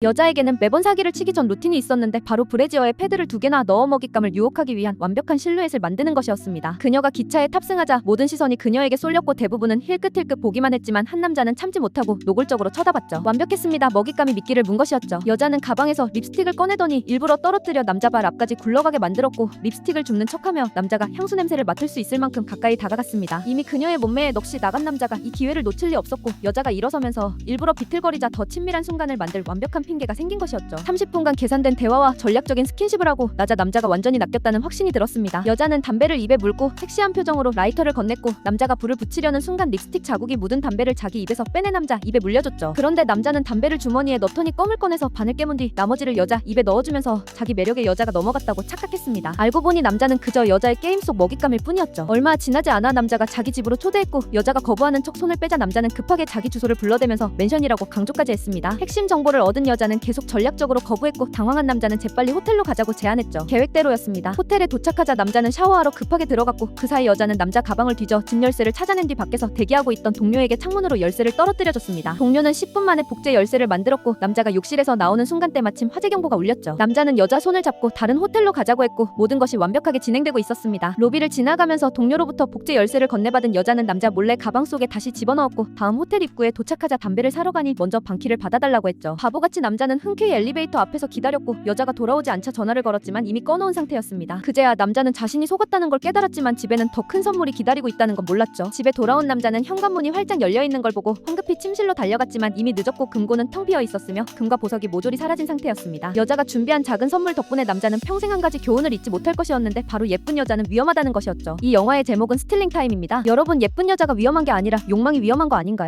여자에게는 매번 사기를 치기 전 루틴이 있었는데 바로 브래지어에 패드를 두 개나 넣어 먹잇감을 유혹하기 위한 완벽한 실루엣을 만드는 것이었습니다. 그녀가 기차에 탑승하자 모든 시선이 그녀에게 쏠렸고 대부분은 힐끗힐끗 보기만 했지만 한 남자는 참지 못하고 노골적으로 쳐다봤죠. 완벽했습니다. 먹잇감이 미끼를 문 것이었죠. 여자는 가방에서 립스틱을 꺼내더니 일부러 떨어뜨려 남자 발 앞까지 굴러가게 만들었고 립스틱을 줍는 척하며 남자가 향수 냄새를 맡을 수 있을 만큼 가까이 다가갔습니다. 이미 그녀의 몸매에 넋이 나간 남자가 이 기회를 놓칠 리 없었고 여자가 일어서면서 일부러 비틀거리자 더 친밀한 순간을 만들 완벽한 핑계가 생긴 것이었죠. 30분간 계산된 대화와 전략적인 스킨십을 하고 나자 남자가 완전히 낚였다는 확신이 들었습니다. 여자는 담배를 입에 물고 섹시한 표정으로 라이터를 건넸고 남자가 불을 붙이려는 순간 립스틱 자국이 묻은 담배를 자기 입에서 빼내 남자 입에 물려줬죠. 그런데 남자는 담배를 주머니에 넣더니 껌을 꺼내서 반을 깨문 뒤 나머지를 여자 입에 넣어주면서 자기 매력에 여자가 넘어갔다고 착각했습니다. 알고 보니 남자는 그저 여자의 게임 속 먹잇감일 뿐이었죠. 얼마 지나지 않아 남자가 자기 집으로 초대했고 여자가 거부하는 척 손을 빼자 남자는 급하게 자기 주소를 불러대면서 멘션이라고 강조까지 했습니다. 핵심 정보를 얻은 여자 는 계속 전략적으로 거부했고 당황한 남자는 재빨리 호텔로 가자고 제안했죠. 계획대로였습니다. 호텔에 도착하자 남자는 샤워하러 급하게 들어갔고 그 사이 여자는 남자 가방을 뒤져 집 열쇠를 찾아낸 뒤 밖에서 대기하고 있던 동료에게 창문으로 열쇠를 떨어뜨려줬습니다. 동료는 10분 만에 복제 열쇠를 만들었고 남자가 욕실에서 나오는 순간 때 마침 화재 경보가 울렸죠. 남자는 여자 손을 잡고 다른 호텔로 가자고 했고 모든 것이 완벽하게 진행되고 있었습니다. 로비를 지나가면서 동료로부터 복제 열쇠를 건네받은 여자는 남자 몰래 가방 속에 다시 집어넣었고 다음 호텔 입구에 도착하자 담배를 사러 가니 먼저 방키를 받아달라고 했죠. 바보같이 남자는 흔쾌히 엘리베이터 앞에서 기다렸고 여자가 돌아오지 않자 전화를 걸었지만 이미 꺼놓은 상태였습니다. 그제야 남자는 자신이 속았다는 걸 깨달았지만 집에는 더 큰 선물이 기다리고 있다는 건 몰랐죠. 집에 돌아온 남자는 현관문이 활짝 열려 있는 걸 보고 황급히 침실로 달려갔지만 이미 늦었고 금고는 텅 비어 있었으며 금과 보석이 모조리 사라진 상태였습니다. 여자가 준비한 작은 선물 덕분에 남자는 평생 한 가지 교훈을 잊지 못할 것이었는데 바로 예쁜 여자는 위험하다는 것이었죠. 이 영화의 제목은 스틸링 타임입니다. 여러분 예쁜 여자가 위험한 게 아니라 욕망이 위험한 거 아닌가요?